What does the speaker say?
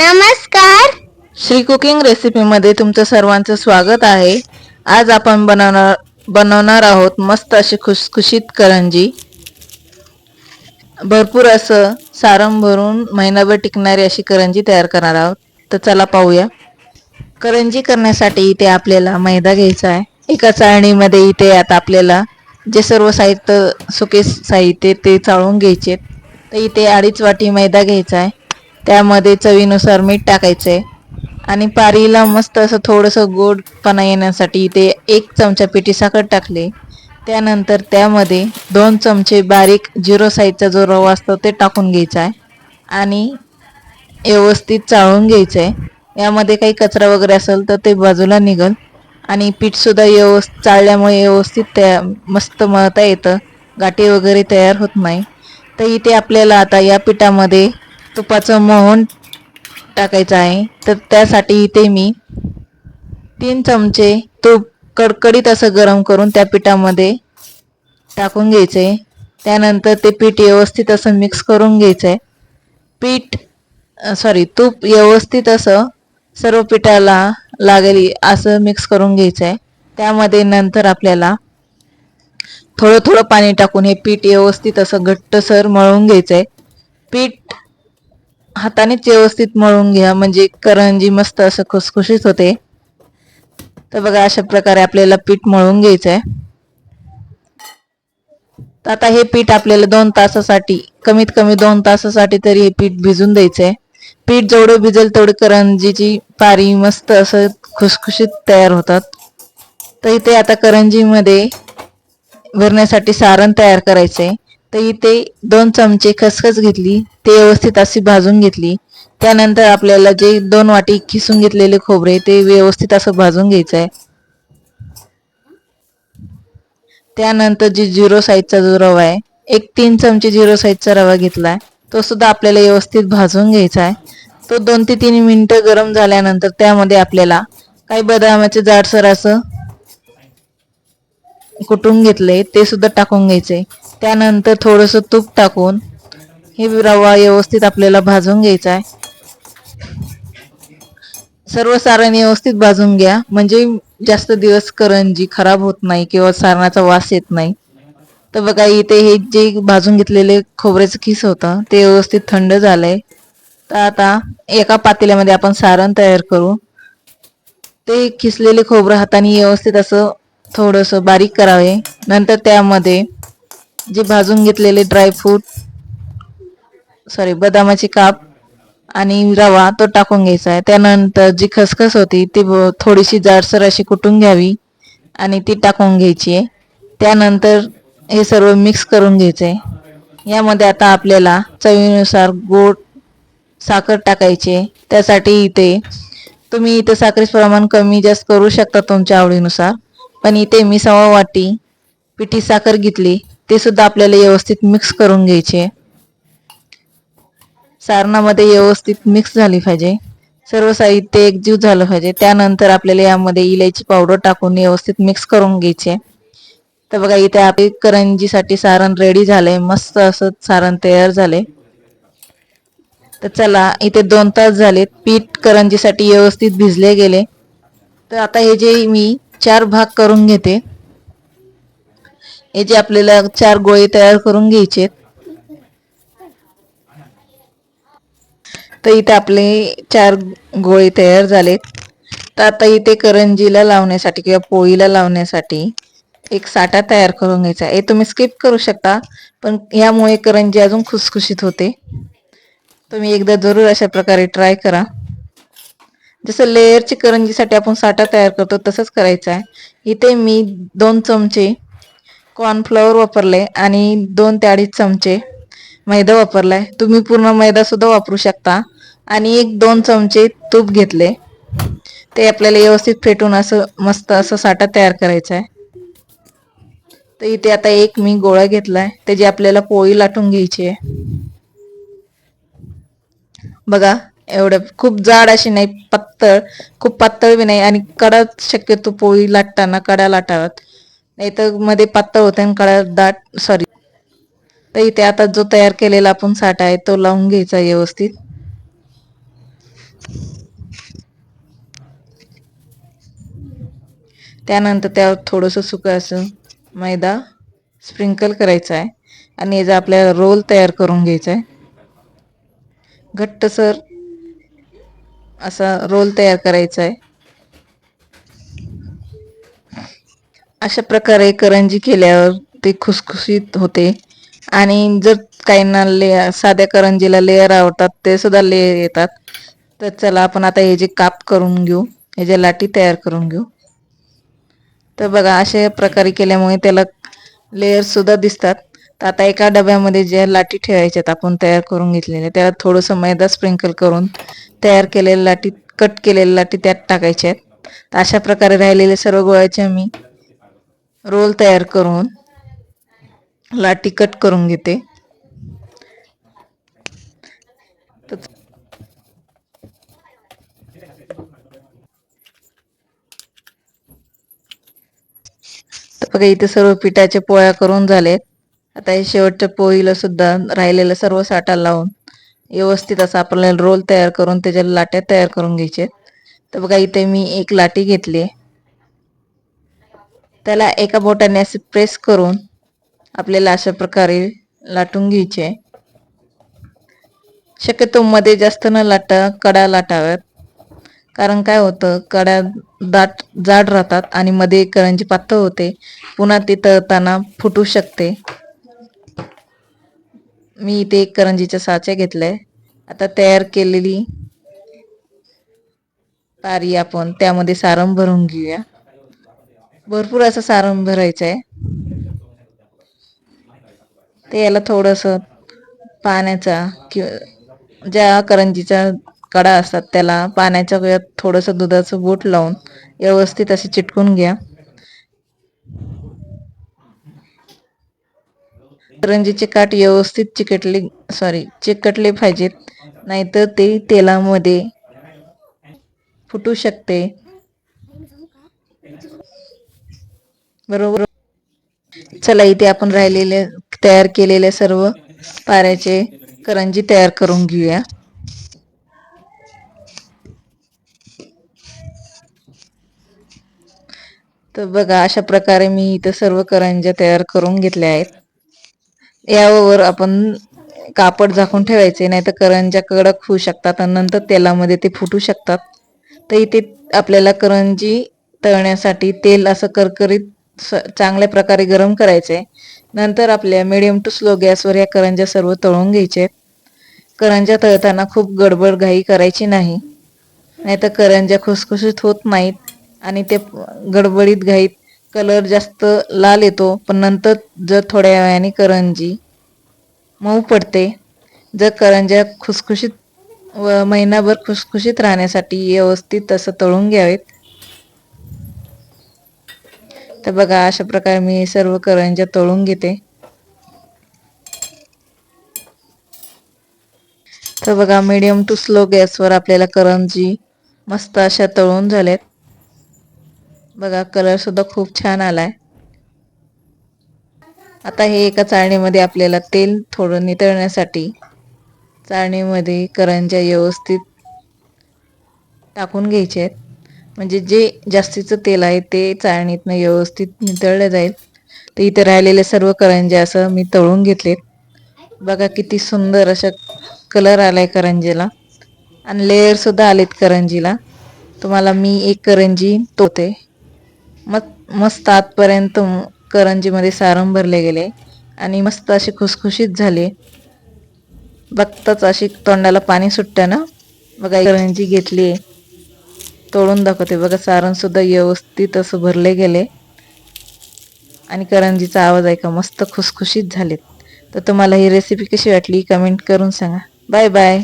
नमस्कार. श्री कुकिंग रेसिपीमध्ये तुमचं सर्वांचं स्वागत आहे. आज आपण बनवणार बनवणार आहोत मस्त अशी खुसखुशीत करंजी. भरपूर असं सारं भरून महिनाभर टिकणारी अशी करंजी तयार करणार आहोत. तर चला पाहूया. करंजी करण्यासाठी इथे आपल्याला मैदा घ्यायचा आहे. एका चाळणीमध्ये इथे आता आपल्याला जे सर्व साहित्य सुके साहित्य ते चाळून घ्यायचे तर इथे अडीच वाटी मैदा घ्यायचा आहे. त्यामध्ये चवीनुसार मीठ टाकायचं आहे आणि पारीला मस्त असं थोडंसं गोडपणा येण्यासाठी इथे एक चमचा पिठी साखर टाकले. त्यानंतर त्यामध्ये दोन चमचे बारीक झिरो साईजचा जो रवा असतो ते टाकून घ्यायचा आहे. आणि व्यवस्थित चाळून घ्यायचं आहे यामध्ये काही कचरा वगैरे असेल तर ते बाजूला निघल. आणि पीठसुद्धा व्यवस्थित चाळल्यामुळे व्यवस्थित त्या मस्त मळता येतं. गाठी वगैरे तयार होत नाही. तर इथे आपल्याला आता या पिठामध्ये तुपाचं मोहन टाकायचं आहे. तर त्यासाठी इथे मी तीन चमचे तूप कडकडीत असं गरम करून त्या पिठामध्ये टाकून घ्यायचे. त्यानंतर ते पीठ व्यवस्थित असं मिक्स करून घ्यायचं आहे पीठ सॉरी तूप व्यवस्थित असं सर्व पिठाला लागेल असं मिक्स करून घ्यायचं आहे त्यामध्ये नंतर आपल्याला थोडं थोडं पाणी टाकून हे पीठ व्यवस्थित असं घट्टसर मळून घ्यायचं आहे पीठ हातानेच व्यवस्थित मळून घ्या. म्हणजे करंजी मस्त असं खुसखुशीत होते. तर बघा अशा प्रकारे आपल्याला पीठ मळून घ्यायचं आहे तर आता हे पीठ आपल्याला दोन तासासाठी कमीत कमी दोन तासासाठी तरी हे पीठ भिजून द्यायचं आहे पीठ जेवढं भिजेल तेवढी करंजीची पारी मस्त असं खुसखुशीत तयार होतात. तर इथे आता करंजीमध्ये भरण्यासाठी सारण तयार करायचंय. तर इथे दोन चमचे खसखस घेतली ते व्यवस्थित अशी भाजून घेतली. त्यानंतर आपल्याला जे दोन वाटी खिसून घेतलेले खोबरे ते व्यवस्थित असं भाजून घ्यायचं आहे त्यानंतर जी झिरो साईजचा जो रवा आहे एक तीन चमचे झिरो साईजचा रवा घेतला आहे तो सुद्धा आपल्याला व्यवस्थित भाजून घ्यायचा आहे तो दोन ते तीन मिनटं गरम झाल्यानंतर त्यामध्ये आपल्याला काही बदामाचे जाडसर असं कुटून घेतले ते सुद्धा टाकून घ्यायचे. त्यानंतर थोडस तूप टाकून हे रवा व्यवस्थित आपल्याला भाजून घ्यायचा आहे. सर्व सारण व्यवस्थित भाजून घ्या. म्हणजे जास्त दिवस करंजी खराब होत नाही किंवा सारणाचा वास येत नाही. तर बघा इथे हे जे भाजून घेतलेले खोबऱ्याचं खिस होतं ते व्यवस्थित थंड झालंय. तर आता एका पातेल्यामध्ये आपण सारण तयार करू. ते खिसलेले खोबरं हाताने व्यवस्थित असं थोडंसं बारीक करावे. नंतर त्यामध्ये जे भाजून घेतलेले ड्रायफ्रूट सॉरी बदामाची काप आणि रवा तो टाकून घ्यायचा आहे. त्यानंतर जी खसखस होती ती थोडीशी जाडसर अशी कुटून घ्यावी आणि ती टाकून घ्यायची आहे. त्यानंतर हे सर्व मिक्स करून घ्यायचं आहे. यामध्ये आता आपल्याला चवीनुसार गोड साखर टाकायची त्यासाठी इथे तुम्ही इथे साखरेचं प्रमाण कमी जास्त करू शकता तुमच्या आवडीनुसार. पण इथे मी सवा वाटी पिठी साखर घेतली. ते सुद्धा आपल्याला व्यवस्थित मिक्स करून घ्यायचे. सारणामध्ये व्यवस्थित मिक्स झाली पाहिजे. सर्व साहित्य एकजीव झालं पाहिजे. त्यानंतर आपल्याला यामध्ये इलायची पावडर टाकून व्यवस्थित मिक्स करून घ्यायचे. तर बघा इथे आपली करंजीसाठी सारण रेडी झालंय. मस्त असं सारण तयार झाले तर चला इथे दोन तास झालेत. पीठ करंजीसाठी व्यवस्थित भिजले गेले. तर आता हे जे मी चार भाग करून घेते. याचे आपल्याला चार गोळे तयार करून घ्यायचे तर इथे आपले चार गोळे तयार झालेत. तर आता इथे करंजीला लावण्यासाठी किंवा पोळीला लावण्यासाठी एक साठा तयार करून घ्यायचा हे तुम्ही स्किप करू शकता पण यामुळे करंजी अजून खुसखुशीत होते. तुम्ही एकदा जरूर अशा प्रकारे ट्राय करा. जसं लेअरची करंजीसाठी आपण साठा तयार करतो तसंच करायचं आहे. इथे मी दोन चमचे कॉर्नफ्लॉवर वापरले आणि दोन ते अडीच चमचे मैदा वापरलाय तुम्ही पूर्ण मैदा सुद्धा वापरू शकता. आणि एक दोन चमचे तूप घेतले. ते आपल्याला व्यवस्थित फेटून असं मस्त असं साठा तयार करायचा आहे. तर इथे आता एक मी गोळा घेतलाय. त्याची आपल्याला पोळी लाटून घ्यायची आहे. बघा एवढं खूप जाड अशी नाही पत्तळ खूप पातळ बी नाही आणि कडा शक्यतो पोळी लाटताना कडा लाटाव्यात. नाही तर मध्ये पातळ होते आणि कडा दाट सॉरी तर इथे आता जो तयार केलेला आपण साठा आहे तो लावून घ्यायचा व्यवस्थित. त्यानंतर त्यावर थोडंसं सुकं असं मैदा स्प्रिंकल करायचा आहे. आणि याचा आपल्याला रोल तयार करून घ्यायचा आहे. घट्ट सर असा रोल तयार करायचा आहे. अशा प्रकारे करंजी केल्यावर ते खुसखुशीत होते. आणि जर काहींना ले साध्या करंजीला लेअर आवडतात ते सुद्धा लेअर येतात. तर चला आपण आता हे जे काप करून घेऊ हे जे लाटी तयार करून घेऊ. तर बघा अशा प्रकारे केल्यामुळे त्याला लेअरसुद्धा दिसतात. तर आता एका डब्यामध्ये ज्या लाटी ठेवायच्यात आपण तयार करून घेतलेल्या त्याला थोडंसं मैदा स्प्रिंकल करून तयार केलेल्या लाटी कट केलेल्या लाटी त्यात टाकायच्या आहेत अशा प्रकारे राहिलेले सर्व गोळ्याचे मी रोल तयार करून लाटी कट करून घेते. बघा इथे सर्व पिठाच्या पोळ्या करून झालेत. आता हे शेवटच्या पोळीला सुद्धा राहिलेलं सर्व साठा लावून व्यवस्थित असं आपल्याला रोल तयार करून त्याच्या लाट्या तयार करून घ्यायचे. तर बघा इथे मी एक लाटी घेतली त्याला एका बोटाने असे प्रेस करून आपल्याला अशा प्रकारे लाटून घ्यायचे. शक्यतो मध्ये जास्त न लाटा कडा लाटाव्यात. कारण काय होतं कड्या दाट जाड राहतात आणि मध्ये करंजी पातळ होते. पुन्हा ती तळताना फुटू शकते. मी इथे एक करंजीच्या साच्या घेतलाय. आता तयार केलेली पारी आपण त्यामध्ये सारण भरून घेऊया. भरपूर असं सारण भरायचं आहे ते याला थोडस पाण्याचा किंवा ज्या करंजीचा कडा असतात त्याला पाण्याच्या थोडंसं दुधाचं बोट लावून व्यवस्थित असे चिटकून घ्या. करंजीचे काठ व्यवस्थित चिकटले सॉरी चिकटले पाहिजेत. नाहीतर ते तेलामध्ये फुटू शकते. बरोबर. चला इथे आपण राहिलेले तयार केलेले सर्व पाऱ्याचे करंजी तयार करून घेऊया. तर बघा अशा प्रकारे मी इथं सर्व करंज्या तयार करून घेतल्या आहेत. यावर आपण कापड झाकून ठेवायचे नाही तर करंज्या कडक होऊ शकतात आणि नंतर तेलामध्ये ते फुटू शकतात. तर इथे आपल्याला करंजी तळण्यासाठी तेल असं करकरीत चांगल्या प्रकारे गरम करायचे नंतर आपल्या मिडियम टू स्लो गॅसवर या करंज्या सर्व तळून घ्यायचे. करंज्या तळताना खूप गडबड घाई करायची नाही. नाहीतर करंज्या खुसखुशीत होत नाहीत आणि ते गडबडीत घाईत कलर जास्त लाल येतो पण नंतर जर थोड्या वेळाने करंजी मऊ पडते. जर करंज्या खुसखुशीत व महिनाभर खुसखुशीत राहण्यासाठी व्यवस्थित असं तळून घ्यावेत. तर बघा अशा प्रकारे मी सर्व करंज्या तळून घेते. तर बघा मीडियम टू स्लो गॅसवर आपल्याला करंजी मस्त अशा तळून झाल्यात. बघा कलर सुद्धा खूप छान आलाय. आता हे एका चाळणीमध्ये आपल्याला तेल थोडं नितळण्यासाठी चाळणीमध्ये करंज्या व्यवस्थित टाकून घ्यायचे आहेत. म्हणजे जे जास्तीचं तेल आहे ते चाळणीतनं व्यवस्थित नितळलं जाईल. तर इथे राहिलेले सर्व करंज्या असं मी तळून घेतलेत. बघा किती सुंदर अशा कलर आलाय करंजीला. आणि लेअर सुद्धा आलेत करंजीला. तुम्हाला मी एक करंजी तोते मग मस्त आतपर्यंत करंजीमध्ये सारण भरले गेले आणि मस्त असे खुसखुशीत झाले. बघताच अशी तोंडाला पाणी सुटतं ना बघा करंजी घेतली. तोडून दाखवते बघा सारण सुद्धा व्यवस्थित असं भरले गेले. आणि करंजीचा आवाज ऐका मस्त खुसखुशीत झालेत. तर तुम्हाला ही रेसिपी कशी वाटली कमेंट करून सांगा. Bye bye